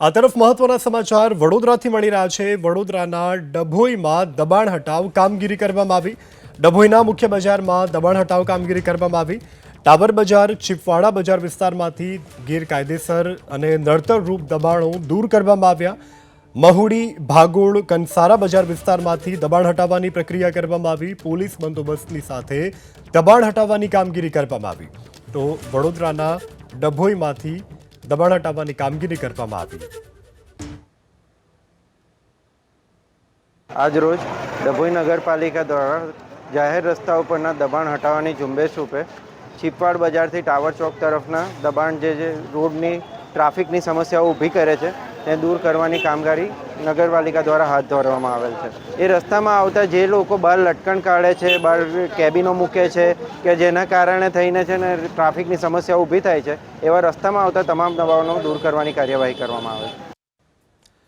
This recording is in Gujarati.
આ તરફ મહત્વના સમાચાર વડોદરાથી મળી રહ્યા છે. વડોદરાના ડભોઈમાં દબાણ હટાવ કામગીરી કરવામાં આવી. ડભોઈના મુખ્ય બજારમાં દબાણ હટાવ કામગીરી કરવામાં આવી. ટાવર બજાર ચીપવાડા બજાર વિસ્તારમાંથી ગેરકાયદેસર અને નડતરરૂપ દબાણો દૂર કરવામાં આવ્યા. મહુડી, ભાગોળ, કંસારા બજાર વિસ્તારમાંથી દબાણ હટાવવાની પ્રક્રિયા કરવામાં આવી. પોલીસ બંદોબસ્તની સાથે દબાણ હટાવવાની કામગીરી કરવામાં આવી. તો વડોદરાના ડભોઈમાંથી દબાણ હટાવવાની કામગીરી કરવામાં આવી. આજરોજ ડભોઈ નગરપાલિકા દ્વારા જાહેર રસ્તા ઉપરના દબાણ હટાવવાની ઝુંબેશ રૂપે છીપવાડ બજારથી ટાવર ચોક તરફના દબાણ જે રોડની ટ્રાફિકની સમસ્યાઓ ઊભી કરે છે તે દૂર કરવાની કામગીરી નગરપાલિકા દ્વારા હાથ ધરવામાં આવેલ છે. એ રસ્તામાં આવતા જે લોકો બહાર લટકણ કાઢે છે, બહાર કેબિનો મૂકે છે કે જેના કારણે થઈને છે ને ટ્રાફિકની સમસ્યા ઊભી થાય છે, એવા રસ્તામાં આવતા તમામ દબાવોનો દૂર કરવાની કાર્યવાહી કરવામાં આવે છે.